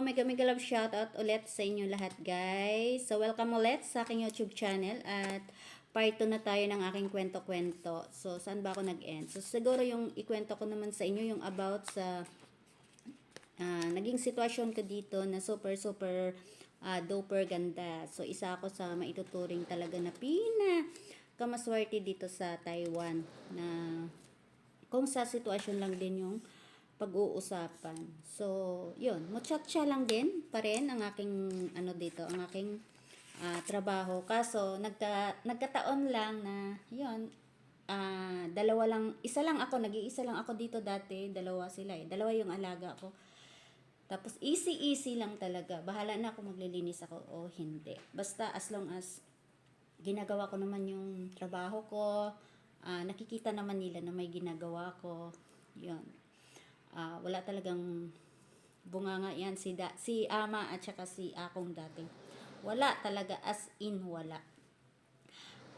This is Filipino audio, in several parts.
mega mega love shoutout ulit sa inyo lahat guys. So welcome ulit sa aking YouTube channel at part 2 na tayo ng aking kwento-kwento. So saan ba ako nag-end? So siguro yung ikwento ko naman sa inyo yung about sa ah, naging sitwasyon ko dito na super super ah, doper ganda. So isa ako sa maituturing talaga na pina kamaswerte dito sa Taiwan na kung sa sitwasyon lang din yung pag-uusapan. So, yun, muchacha lang din pa rin ang aking ano dito, ang aking ah, trabaho. Kaso nagka nagkataon lang na yun, ah, dalawa lang, isa lang ako, nag-iisa lang ako dito dati, dalawa sila eh. Dalawa yung alaga ko. Tapos easy-easy lang talaga. Bahala na ako maglilinis ako o hindi. Basta as long as ginagawa ko naman yung trabaho ko, ah, nakikita naman nila na may ginagawa ko. Yun. Ah, wala talagang bunganga yan si da, si ama at saka si akong dati. Wala talaga as in wala.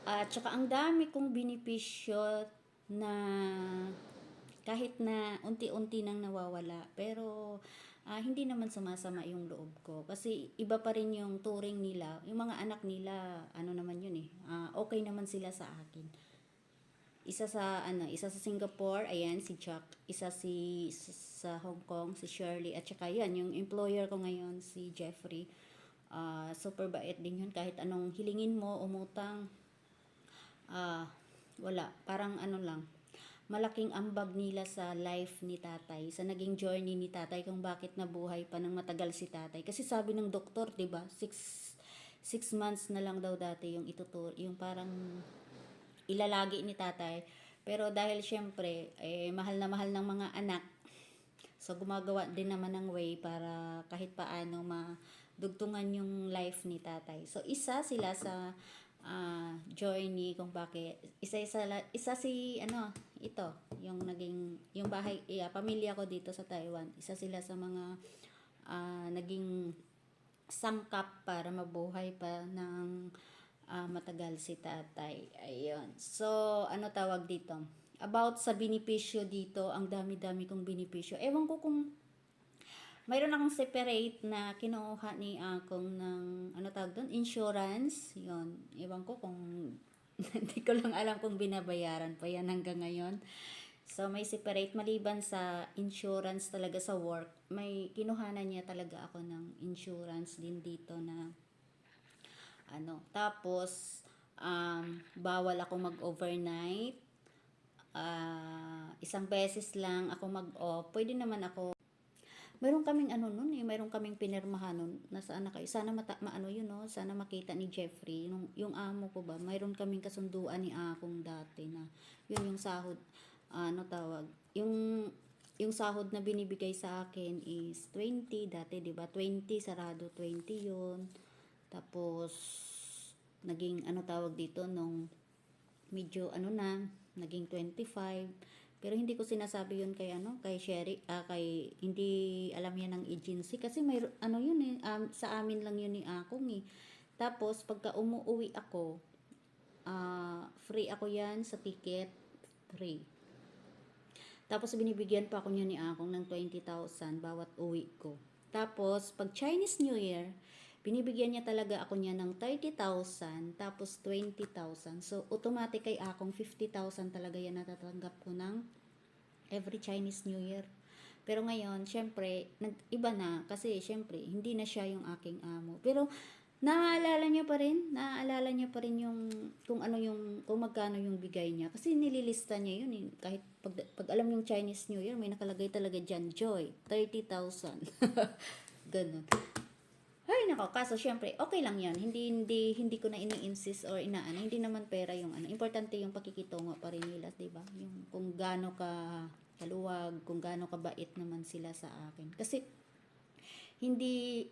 At saka ang dami kong binipisyo na kahit na unti-unti nang nawawala pero ah, hindi naman sumasama yung loob ko kasi iba pa rin yung turing nila yung mga anak nila ano naman yun eh ah, okay naman sila sa akin isa sa ano, isa sa Singapore, ayan si Chuck, isa si sa Hong Kong si Shirley at saka yan yung employer ko ngayon si Jeffrey. Ah, super bait din yun kahit anong hilingin mo, umutang ah wala, parang ano lang. Malaking ambag nila sa life ni tatay, sa naging journey ni tatay kung bakit nabuhay pa ng matagal si tatay. Kasi sabi ng doktor, 'di ba? Six, six months na lang daw dati yung itutur, yung parang ilalagi ni tatay. Pero dahil syempre, eh, mahal na mahal ng mga anak, so gumagawa din naman ng way para kahit paano madugtungan yung life ni tatay. So isa sila sa ah, journey kung bakit isa isa isa si ano ito yung naging yung bahay yeah, pamilya ko dito sa Taiwan isa sila sa mga ah, naging sangkap para mabuhay pa ng ah, matagal si tatay. Ayun. So, ano tawag dito? About sa binipisyo dito, ang dami-dami kong binipisyo. Ewan ko kung mayroon akong separate na kinuha ni akong ng, ano tawag doon? Insurance. Yun. Ewan ko kung, hindi ko lang alam kung binabayaran pa yan hanggang ngayon. So, may separate maliban sa insurance talaga sa work. May kinuhanan niya talaga ako ng insurance din dito na ano, tapos, um, bawal ako mag-overnight. Ah, isang beses lang ako mag-off. Pwede naman ako Meron kaming ano nun eh, meron kaming pinirmahan nun. Nasaan na kayo? Sana mata, maano yun no? Sana makita ni Jeffrey. Yung, yung amo ko ba? Mayroon kaming kasunduan ni akong dati na yun yung sahod. ano tawag? Yung yung sahod na binibigay sa akin is 20 dati, 'di ba? 20 sarado 20 yun. Tapos, naging ano tawag dito nung medyo ano na, naging 25. Pero hindi ko sinasabi yun kay ano, kay Sherry, ah, kay hindi alam yan ng agency kasi may ano yun eh, um, sa amin lang yun ni Akong eh. Tapos pagka umuwi ako, ah, free ako yan sa ticket, free. Tapos binibigyan pa ako niya ni Akong ng 20,000 bawat uwi ko. Tapos pag Chinese New Year, binibigyan niya talaga ako niya ng 30,000 tapos 20,000. So automatic kay Akong 50,000 talaga yan natatanggap ko ng every Chinese New Year. Pero ngayon, syempre, nag-iba na kasi syempre hindi na siya yung aking amo. Pero naaalala niya pa rin, naaalala niya pa rin yung kung ano yung kung magkano yung bigay niya kasi nililista niya yun eh. kahit pag, pag alam yung Chinese New Year may nakalagay talaga diyan Joy 30,000 ganun ay nako kaso syempre okay lang yan hindi hindi hindi ko na ini-insist or inaano hindi naman pera yung ano importante yung pakikitungo pa rin nila ba yung kung gaano ka kaluwag kung gaano ka bait naman sila sa akin kasi hindi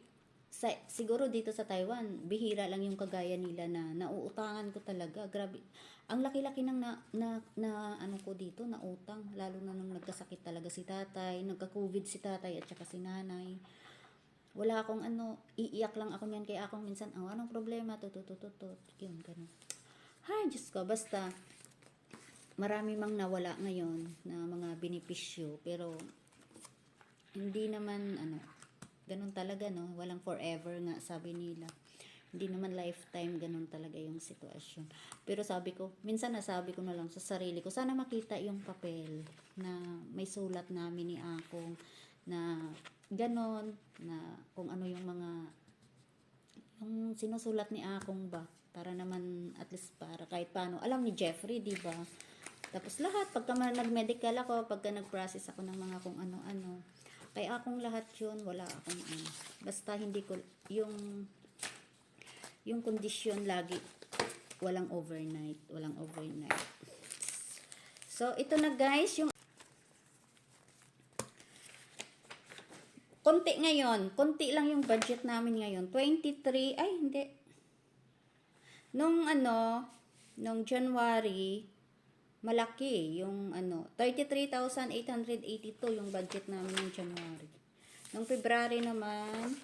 sa, siguro dito sa Taiwan, bihira lang yung kagaya nila na nauutangan ko talaga. Grabe. Ang laki-laki ng na, na, na ano ko dito, na utang. Lalo na nung nagkasakit talaga si tatay, nagka-covid si tatay at saka si nanay. Wala akong ano, iiyak lang ako niyan kaya akong minsan, oh, anong problema? Tututututut. Yun, ganun. Hay, Diyos ko, basta marami mang nawala ngayon na mga benepisyo pero hindi naman ano ganun talaga, no? Walang forever nga, sabi nila. Hindi naman lifetime, ganun talaga yung sitwasyon. Pero sabi ko, minsan nasabi ko na lang sa sarili ko, sana makita yung papel na may sulat namin ni Akong na ganon, na kung ano yung mga yung sinusulat ni Akong ba para naman at least para kahit paano. Alam ni Jeffrey di ba? Tapos lahat pagka nag-medical ako pagka nag-process ako ng mga kung ano-ano kay akong lahat yun wala akong ano. Basta hindi ko yung yung kondisyon lagi walang overnight walang overnight. So ito na guys yung konti ngayon, konti lang yung budget namin ngayon. 23, ay hindi. Nung ano, nung January, malaki yung ano, 33,882 yung budget namin ng January. Nung February naman,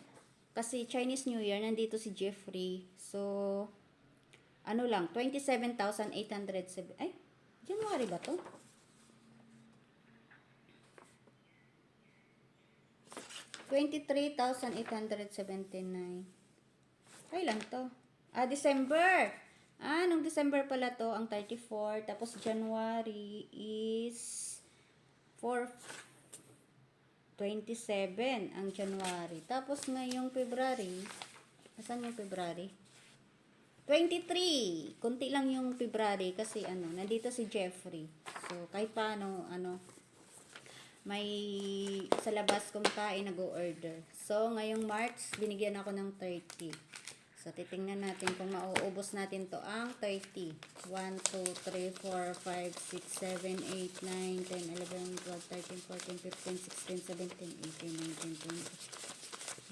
kasi Chinese New Year, nandito si Jeffrey. So, ano lang, 27,807. Ay, January ba to? 23,879. Kailan to? Ah, December. Ah, nung December pala to, ang 34. Tapos January is 4, 27 ang January. Tapos ngayong February, asan yung February? 23. Kunti lang yung February kasi ano, nandito si Jeffrey. So, kahit paano, ano, may sa labas kumakain nag-order. So, ngayong March, binigyan ako ng 30. So, titingnan natin kung mauubos natin to ang 30. 1, 2, 3, 4, 5, 6, 7, 8, 9, 10, 11, 12, 13, 14, 15, 16, 17, 18, 19, 20,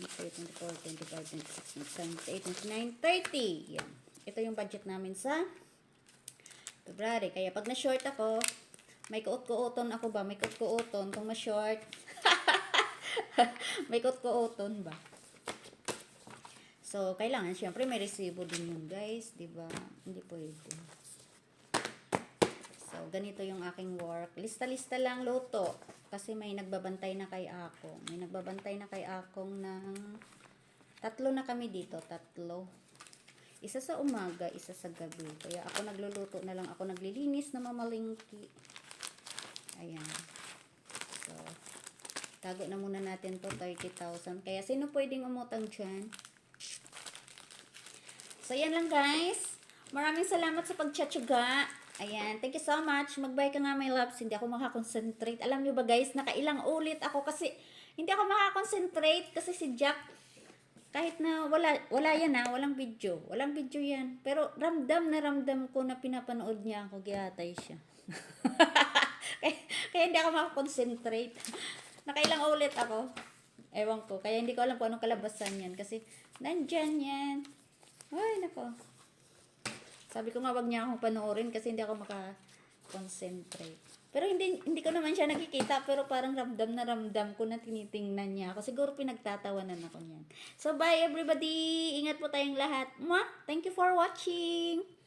23, 24, 25, 26, 27, 28, 29, 30. Yan. Ito yung budget namin sa February. Kaya pag na-short ako, may kuot-kuoton ako ba? May kuot-kuoton. Kung ma-short, may kuot-kuoton ba? So, kailangan, syempre, may resibo din yun, guys. di ba Hindi pwede. So, ganito yung aking work. Lista-lista lang luto. Kasi may nagbabantay na kay Akong. May nagbabantay na kay Akong ng... Tatlo na kami dito. Tatlo. Isa sa umaga, isa sa gabi. Kaya ako nagluluto na lang. Ako naglilinis na mamalingki. Ayan. So, tago na muna natin to 30,000. Kaya sino pwedeng umutang dyan? So, yan lang guys. Maraming salamat sa pagtsatsuga. Ayan, thank you so much. Mag-bye ka nga, my loves. Hindi ako makakonsentrate. Alam nyo ba guys, nakailang ulit ako kasi hindi ako makakonsentrate kasi si Jack, kahit na wala, wala yan ha, walang video. Walang video yan. Pero ramdam na ramdam ko na pinapanood niya ako, giatay siya. kaya, kaya hindi ako makakonsentrate. Nakailang ulit ako. Ewan ko. Kaya hindi ko alam kung anong kalabasan yan. Kasi, nandyan yan. Ay, nako. Sabi ko nga, wag niya akong panoorin kasi hindi ako maka-concentrate. Pero hindi, hindi ko naman siya nakikita, pero parang ramdam na ramdam ko na tinitingnan niya ako. Siguro pinagtatawanan ako niyan. So, bye everybody! Ingat po tayong lahat. Mwah! Thank you for watching!